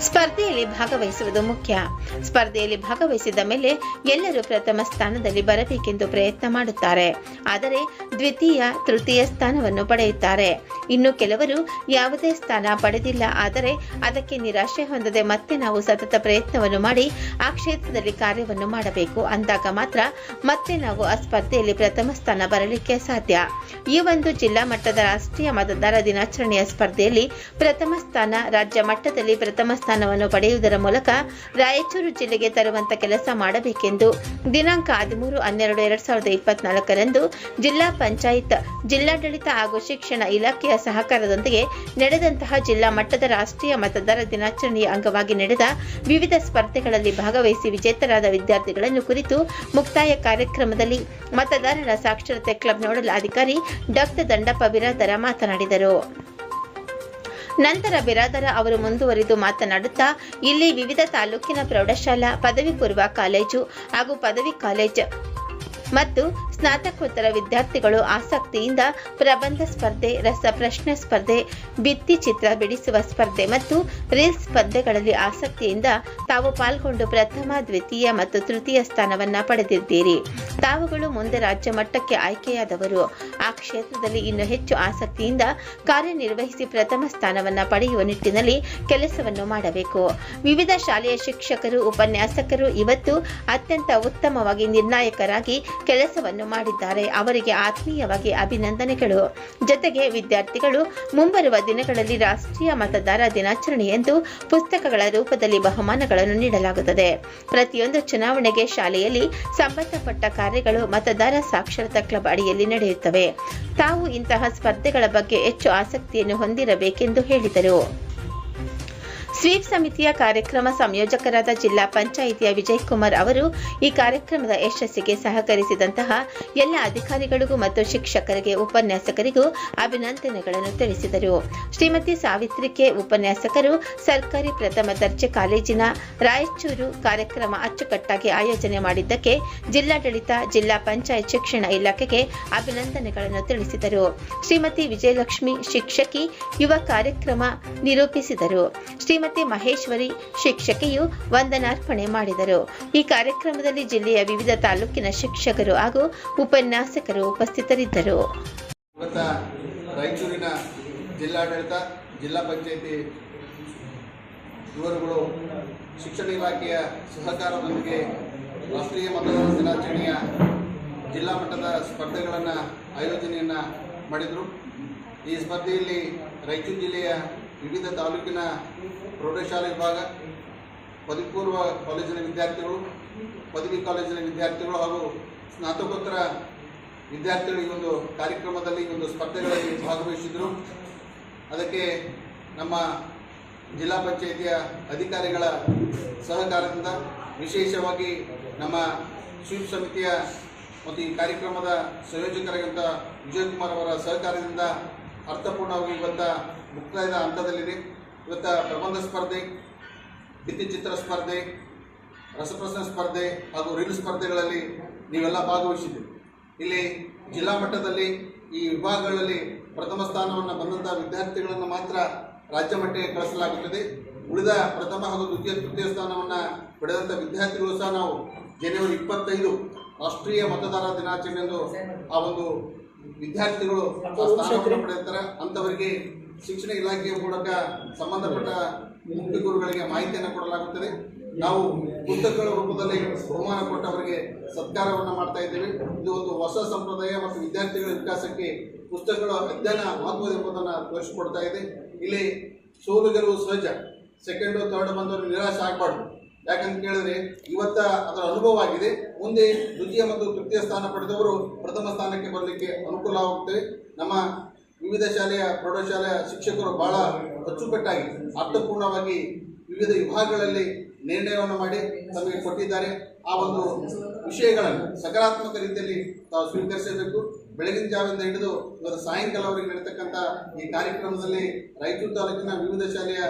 ಸ್ಪರ್ಧೆಯಲ್ಲಿ ಭಾಗವಹಿಸುವುದು ಮುಖ್ಯ. ಸ್ಪರ್ಧೆಯಲ್ಲಿ ಭಾಗವಹಿಸಿದ ಮೇಲೆ ಎಲ್ಲರೂ ಪ್ರಥಮ ಸ್ಥಾನದಲ್ಲಿ ಬರಬೇಕೆಂದು ಪ್ರಯತ್ನ ಮಾಡುತ್ತಾರೆ. ಆದರೆ ದ್ವಿತೀಯ, ತೃತೀಯ ಸ್ಥಾನವನ್ನು ಪಡೆಯುತ್ತಾರೆ. ಇನ್ನು ಕೆಲವರು ಯಾವುದೇ ಸ್ಥಾನ ಪಡೆದಿಲ್ಲ. ಆದರೆ ಅದಕ್ಕೆ ನಿರಾಶೆ ಹೊಂದದೆ ಮತ್ತೆ ನಾವು ಸತತ ಪ್ರಯತ್ನವನ್ನು ಮಾಡಿ ಆ ಕ್ಷೇತ್ರದಲ್ಲಿ ಕಾರ್ಯವನ್ನು ಮಾಡಬೇಕು. ಅಂದಾಗ ಮಾತ್ರ ಮತ್ತೆ ನಾವು ಆ ಸ್ಪರ್ಧೆಯಲ್ಲಿ ಪ್ರಥಮ ಸ್ಥಾನ ಬರಲಿಕ್ಕೆ ಸಾಧ್ಯ. ಈ ಒಂದು ಜಿಲ್ಲಾ ಮಟ್ಟದ ರಾಷ್ಟ್ರೀಯ ಮತದಾರ ದಿನಾಚರಣೆಯ ಸ್ಪರ್ಧೆಯಲ್ಲಿ ಪ್ರಥಮ ಸ್ಥಾನ ರಾಜ್ಯ ಮಟ್ಟದಲ್ಲಿ ಪ್ರಥಮ ಸ್ಥಾನವನ್ನು ಪಡೆಯುವುದರ ಮೂಲಕ ರಾಯಚೂರು ಜಿಲ್ಲೆಗೆ ತರುವಂತ ಕೆಲಸ ಮಾಡಬೇಕೆಂದು ದಿನಾಂಕ ಹದಿಮೂರು ಹನ್ನೆರಡು ಎರಡ್ ಸಾವಿರದ ಇಪ್ಪತ್ನಾಲ್ಕರಂದು ಜಿಲ್ಲಾ ಪಂಚಾಯತ್ ಜಿಲ್ಲಾಡಳಿತ ಹಾಗೂ ಶಿಕ್ಷಣ ಇಲಾಖೆಯ ಸಹಕಾರದೊಂದಿಗೆ ನಡೆದಂತಹ ಜಿಲ್ಲಾ ಮಟ್ಟದ ರಾಷ್ಟ್ರೀಯ ಮತದಾರ ದಿನಾಚರಣೆಯ ಅಂಗವಾಗಿ ನಡೆದ ವಿವಿಧ ಸ್ಪರ್ಧೆಗಳಲ್ಲಿ ಭಾಗವಹಿಸಿ ವಿಜೇತರಾದ ವಿದ್ಯಾರ್ಥಿಗಳನ್ನು ಕುರಿತು ಮುಕ್ತಾಯ ಕಾರ್ಯಕ್ರಮದಲ್ಲಿ ಮತದಾರರ ಸಾಕ್ಷರತೆ ಕ್ಲಬ್ ನೋಡಲ್ ಅಧಿಕಾರಿ ಡಾಕ್ಟರ್ ದಂಡಪ್ಪ ಬಿರಾದರ ಮಾತನಾಡಿದರು. ನಂತರ ಬಿರಾದರ ಅವರು ಮುಂದುವರಿದು ಮಾತನಾಡುತ್ತಾ, ಇಲ್ಲಿ ವಿವಿಧ ತಾಲೂಕಿನ ಪ್ರೌಢಶಾಲಾ, ಪದವಿ ಪೂರ್ವ ಕಾಲೇಜು ಹಾಗೂ ಪದವಿ ಕಾಲೇಜು ಮತ್ತು ಸ್ನಾತಕೋತ್ತರ ವಿದ್ಯಾರ್ಥಿಗಳು ಆಸಕ್ತಿಯಿಂದ ಪ್ರಬಂಧ ಸ್ಪರ್ಧೆ ರಸಪ್ರಶ್ನೆ ಸ್ಪರ್ಧೆ, ಭಿತ್ತಿ ಚಿತ್ರ ಬಿಡಿಸುವ ಸ್ಪರ್ಧೆ ಮತ್ತು ರೀಲ್ಸ್ ಸ್ಪರ್ಧೆಗಳಲ್ಲಿ ಆಸಕ್ತಿಯಿಂದ ತಾವು ಪಾಲ್ಗೊಂಡು ಪ್ರಥಮ, ದ್ವಿತೀಯ ಮತ್ತು ತೃತೀಯ ಸ್ಥಾನವನ್ನ ಪಡೆದಿದ್ದೀರಿ. ತಾವುಗಳು ಮುಂದೆ ರಾಜ್ಯ ಮಟ್ಟಕ್ಕೆ ಆಯ್ಕೆಯಾದವರು. ಆ ಕ್ಷೇತ್ರದಲ್ಲಿ ಇನ್ನು ಹೆಚ್ಚು ಆಸಕ್ತಿಯಿಂದ ಕಾರ್ಯನಿರ್ವಹಿಸಿ ಪ್ರಥಮ ಸ್ಥಾನವನ್ನ ಪಡೆಯುವ ನಿಟ್ಟಿನಲ್ಲಿ ಕೆಲಸವನ್ನು ಮಾಡಬೇಕು. ವಿವಿಧ ಶಾಲೆಯ ಶಿಕ್ಷಕರು, ಉಪನ್ಯಾಸಕರು ಇವತ್ತು ಅತ್ಯಂತ ಉತ್ತಮವಾಗಿ ನಿರ್ಣಾಯಕರಾಗಿ ಕೆಲಸವನ್ನು ಮಾಡಿದ್ದಾರೆ. ಅವರಿಗೆ ಆತ್ಮೀಯವಾಗಿ ಅಭಿನಂದನೆಗಳು. ಜೊತೆಗೆ ವಿದ್ಯಾರ್ಥಿಗಳು ಮುಂಬರುವ ದಿನಗಳಲ್ಲಿ ರಾಷ್ಟ್ರೀಯ ಮತದಾರ ದಿನಾಚರಣೆಯಂದು ಪುಸ್ತಕಗಳ ರೂಪದಲ್ಲಿ ಬಹುಮಾನಗಳನ್ನು ನೀಡಲಾಗುತ್ತದೆ. ಪ್ರತಿಯೊಂದು ಚುನಾವಣೆಗೆ ಶಾಲೆಯಲ್ಲಿ ಸಂಬಂಧಪಟ್ಟ ಕಾರ್ಯಗಳು ಮತದಾರ ಸಾಕ್ಷರತಾ ಕ್ಲಬ್ ಅಡಿಯಲ್ಲಿ ನಡೆಯುತ್ತವೆ. ತಾವು ಇಂತಹ ಸ್ಪರ್ಧೆಗಳ ಬಗ್ಗೆ ಹೆಚ್ಚು ಆಸಕ್ತಿಯನ್ನು ಹೊಂದಿರಬೇಕೆಂದು ಹೇಳಿದರು. ಸ್ವೀಪ್ ಸಮಿತಿಯ ಕಾರ್ಯಕ್ರಮ ಸಂಯೋಜಕರಾದ ಜಿಲ್ಲಾ ಪಂಚಾಯಿತಿಯ ವಿಜಯ್ ಕುಮಾರ್ ಅವರು ಈ ಕಾರ್ಯಕ್ರಮದ ಯಶಸ್ಸಿಗೆ ಸಹಕರಿಸಿದಂತಹ ಎಲ್ಲ ಅಧಿಕಾರಿಗಳಿಗೂ ಮತ್ತು ಶಿಕ್ಷಕರಿಗೆ, ಉಪನ್ಯಾಸಕರಿಗೂ ಅಭಿನಂದನೆಗಳನ್ನು ತಿಳಿಸಿದರು. ಶ್ರೀಮತಿ ಸಾವಿತ್ರಿ ಕೆ. ಉಪನ್ಯಾಸಕರು ಸರ್ಕಾರಿ ಪ್ರಥಮ ದರ್ಜೆ ಕಾಲೇಜಿನ ರಾಯಚೂರು ಕಾರ್ಯಕ್ರಮ ಅಚ್ಚುಕಟ್ಟಾಗಿ ಆಯೋಜನೆ ಮಾಡಿದ್ದಕ್ಕೆ ಜಿಲ್ಲಾಡಳಿತ, ಜಿಲ್ಲಾ ಪಂಚಾಯತ್ ಶಿಕ್ಷಣ ಇಲಾಖೆಗೆ ಅಭಿನಂದನೆಗಳನ್ನು ತಿಳಿಸಿದರು. ಶ್ರೀಮತಿ ವಿಜಯಲಕ್ಷ್ಮಿ ಶಿಕ್ಷಕಿ ಯುವ ಕಾರ್ಯಕ್ರಮ ನಿರೂಪಿಸಿದರು. ಶ್ರೀಮತಿ ಮಹೇಶ್ವರಿ ಶಿಕ್ಷಕಿಯು ವಂದನಾರ್ಪಣೆ ಮಾಡಿದರು. ಈ ಕಾರ್ಯಕ್ರಮದಲ್ಲಿ ಜಿಲ್ಲೆಯ ವಿವಿಧ ತಾಲೂಕಿನ ಶಿಕ್ಷಕರು ಹಾಗೂ ಉಪನ್ಯಾಸಕರು ಉಪಸ್ಥಿತರಿದ್ದರು. ರಾಯಚೂರಿನ ಜಿಲ್ಲಾಡಳಿತ, ಜಿಲ್ಲಾ ಪಂಚಾಯತಿ ಇವರುಗಳು ಶಿಕ್ಷಣ ಇಲಾಖೆಯ ಸಹಕಾರದೊಂದಿಗೆ ರಾಷ್ಟ್ರೀಯ ಮತದಾನ ದಿನಾಚರಣೆಯ ಜಿಲ್ಲಾ ಮಟ್ಟದ ಸ್ಪರ್ಧೆಗಳನ್ನು, ಆಯೋಜನೆಯನ್ನು ಮಾಡಿದರು. ಈ ಸ್ಪರ್ಧೆಯಲ್ಲಿ ರಾಯಚೂರು ಜಿಲ್ಲೆಯ ವಿವಿಧ ತಾಲೂಕಿನ ಪ್ರೌಢಶಾಲೆ ವಿಭಾಗ ಪದವಿ ಪೂರ್ವ ಕಾಲೇಜಿನ ವಿದ್ಯಾರ್ಥಿಗಳು, ಪದವಿ ಕಾಲೇಜಿನ ವಿದ್ಯಾರ್ಥಿಗಳು ಹಾಗೂ ಸ್ನಾತಕೋತ್ತರ ವಿದ್ಯಾರ್ಥಿಗಳು ಈ ಒಂದು ಕಾರ್ಯಕ್ರಮದಲ್ಲಿ ಈ ಒಂದು ಸ್ಪರ್ಧೆಗಳಲ್ಲಿ ಭಾಗವಹಿಸಿದರು. ಅದಕ್ಕೆ ನಮ್ಮ ಜಿಲ್ಲಾ ಪಂಚಾಯಿತಿಯ ಅಧಿಕಾರಿಗಳ ಸಹಕಾರದಿಂದ ವಿಶೇಷವಾಗಿ ನಮ್ಮ ಸ್ವೀಪ್ ಸಮಿತಿಯ ಮತ್ತು ಈ ಕಾರ್ಯಕ್ರಮದ ವಿಜಯ್ ವಿಜಯಕುಮಾರ್ ಅವರ ಸಹಕಾರದಿಂದ ಅರ್ಥಪೂರ್ಣವಾಗಿ ಇವತ್ತ ಮುಕ್ತಾಯದ ಹಂತದಲ್ಲಿದೆ ಇವತ್ತ ಪ್ರಬಂಧ ಸ್ಪರ್ಧೆ ಭಿತ್ತಿಚಿತ್ರ ಸ್ಪರ್ಧೆ ರಸಪ್ರಶ್ನೆ ಸ್ಪರ್ಧೆ ಹಾಗೂ ರೀಲ್ ಸ್ಪರ್ಧೆಗಳಲ್ಲಿ ನೀವೆಲ್ಲ ಭಾಗವಹಿಸಿದ್ದೀರಿ ಇಲ್ಲಿ ಜಿಲ್ಲಾ ಮಟ್ಟದಲ್ಲಿ ಈ ವಿಭಾಗಗಳಲ್ಲಿ ಪ್ರಥಮ ಸ್ಥಾನವನ್ನು ಬಂದಂಥ ವಿದ್ಯಾರ್ಥಿಗಳನ್ನು ಮಾತ್ರ ರಾಜ್ಯ ಮಟ್ಟಕ್ಕೆ ಕಳಿಸಲಾಗುತ್ತದೆ. ಉಳಿದ ಪ್ರಥಮ ಹಾಗೂ ದ್ವಿತೀಯ ತೃತೀಯ ಸ್ಥಾನವನ್ನು ಪಡೆದಂಥ ವಿದ್ಯಾರ್ಥಿಗಳು ಸಹ ನಾವು ಜನವರಿ ಇಪ್ಪತ್ತೈದು ರಾಷ್ಟ್ರೀಯ ಮತದಾರ ದಿನಾಚರಣೆಯಂದು ಆ ಒಂದು ವಿದ್ಯಾರ್ಥಿಗಳು ಸ್ಥಾನವನ್ನು ಪಡೆಯುತ್ತಾರೆ. ಅಂಥವರಿಗೆ ಶಿಕ್ಷಣ ಇಲಾಖೆಯ ಮೂಲಕ ಸಂಬಂಧಪಟ್ಟ ಮುಖ್ಯ ಗುರುಗಳಿಗೆ ಮಾಹಿತಿಯನ್ನು ಕೊಡಲಾಗುತ್ತದೆ. ನಾವು ಪುಸ್ತಕಗಳ ರೂಪದಲ್ಲಿ ಬಹುಮಾನ ಕೊಟ್ಟವರಿಗೆ ಸತ್ಕಾರವನ್ನು ಮಾಡ್ತಾ ಇದ್ದೇವೆ. ಇದು ಒಂದು ಹೊಸ ಸಂಪ್ರದಾಯ ಮತ್ತು ವಿದ್ಯಾರ್ಥಿಗಳ ವಿಕಾಸಕ್ಕೆ ಪುಸ್ತಕಗಳ ಅಧ್ಯಯನ ಮಹತ್ವದ ಎಂಬುದನ್ನು ತೋರಿಸಿಕೊಡ್ತಾ ಇದೆ. ಇಲ್ಲಿ ಸೋಲು ಗೆಲುವು ಸಹಜ ಸೆಕೆಂಡು ಥರ್ಡ್ ಬಂದವರು ನಿರಾಶೆ ಆಗಬಾರ್ದು. ಯಾಕಂತ ಕೇಳಿದ್ರೆ ಇವತ್ತ ಅದರ ಅನುಭವ ಆಗಿದೆ. ಮುಂದೆ ದ್ವಿತೀಯ ಮತ್ತು ತೃತೀಯ ಸ್ಥಾನ ಪಡೆದವರು ಪ್ರಥಮ ಸ್ಥಾನಕ್ಕೆ ಬರಲಿಕ್ಕೆ ಅನುಕೂಲವಾಗುತ್ತದೆ ನಮ್ಮ ವಿವಿಧ ಶಾಲೆಯ ಪ್ರೌಢಶಾಲೆಯ ಶಿಕ್ಷಕರು ಬಹಳ ಅಚ್ಚುಕಟ್ಟಾಗಿ ಅರ್ಥಪೂರ್ಣವಾಗಿ ವಿವಿಧ ವಿಭಾಗಗಳಲ್ಲಿ ನಿರ್ಣಯವನ್ನು ಮಾಡಿ ತಮಗೆ ಕೊಟ್ಟಿದ್ದಾರೆ. ಆ ಒಂದು ವಿಷಯಗಳನ್ನು ಸಕಾರಾತ್ಮಕ ರೀತಿಯಲ್ಲಿ ತಾವು ಸ್ವೀಕರಿಸಬೇಕು. ಬೆಳಗಿನ ಜಾವದಿಂದ ಹಿಡಿದು ಇವತ್ತು ಸಾಯಂಕಾಲವರೆಗೆ ನಡೀತಕ್ಕಂಥ ಈ ಕಾರ್ಯಕ್ರಮದಲ್ಲಿ ರಾಯಚೂರು ತಾಲೂಕಿನ ವಿವಿಧ ಶಾಲೆಯ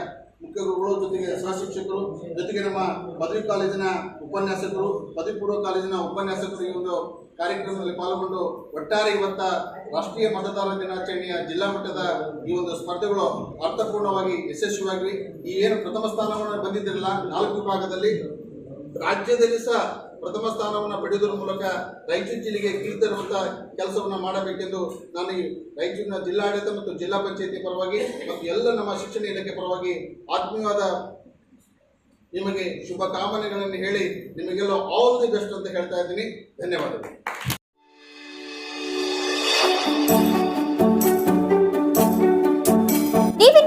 ಮುಖ್ಯ ಗುರುಗಳು ಜೊತೆಗೆ ಸಹ ಶಿಕ್ಷಕರು, ಜೊತೆಗೆ ನಮ್ಮ ಪದವಿ ಕಾಲೇಜಿನ ಉಪನ್ಯಾಸಕರು, ಪದವಿ ಪೂರ್ವ ಕಾಲೇಜಿನ ಉಪನ್ಯಾಸಕರು ಈ ಒಂದು ಕಾರ್ಯಕ್ರಮದಲ್ಲಿ ಪಾಲ್ಗೊಂಡು ಒಟ್ಟಾರೆ ಇವತ್ತ ರಾಷ್ಟ್ರೀಯ ಮತದಾರರ ದಿನಾಚರಣೆಯ ಜಿಲ್ಲಾ ಮಟ್ಟದ ಈ ಒಂದು ಸ್ಪರ್ಧೆಗಳು ಅರ್ಥಪೂರ್ಣವಾಗಿ ಯಶಸ್ವಿಯಾಗಿವೆ ಈ ಏನು ಪ್ರಥಮ ಸ್ಥಾನವನ್ನು ಬಂದಿದ್ದಿರಲ್ಲ, ನಾಲ್ಕು ವಿಭಾಗದಲ್ಲಿ ರಾಜ್ಯದಲ್ಲಿ ಸಹ ಪ್ರಥಮ ಸ್ಥಾನವನ್ನು ಪಡೆಯುವುದರ ಮೂಲಕ ರಾಯಚೂರು ಜಿಲ್ಲೆಗೆ ಕೀರ್ತಿರುವಂತಹ ಕೆಲಸವನ್ನು ಮಾಡಬೇಕೆಂದು ನಾನು ಈ ರಾಯಚೂರಿನ ಜಿಲ್ಲಾಡಳಿತ ಮತ್ತು ಜಿಲ್ಲಾ ಪಂಚಾಯತಿ ಪರವಾಗಿ ಮತ್ತು ಎಲ್ಲ ನಮ್ಮ ಶಿಕ್ಷಣ ಇಲಾಖೆ ಪರವಾಗಿ ಆತ್ಮೀಯವಾದ ನಿಮಗೆ ಶುಭ ಕಾಮನೆಗಳನ್ನು ಹೇಳಿ ನಿಮಗೆಲ್ಲ ಆಲ್ ದಿ ಬೆಸ್ಟ್ ಅಂತ ಹೇಳ್ತಾ ಇದ್ದೀನಿ. ಧನ್ಯವಾದಗಳು.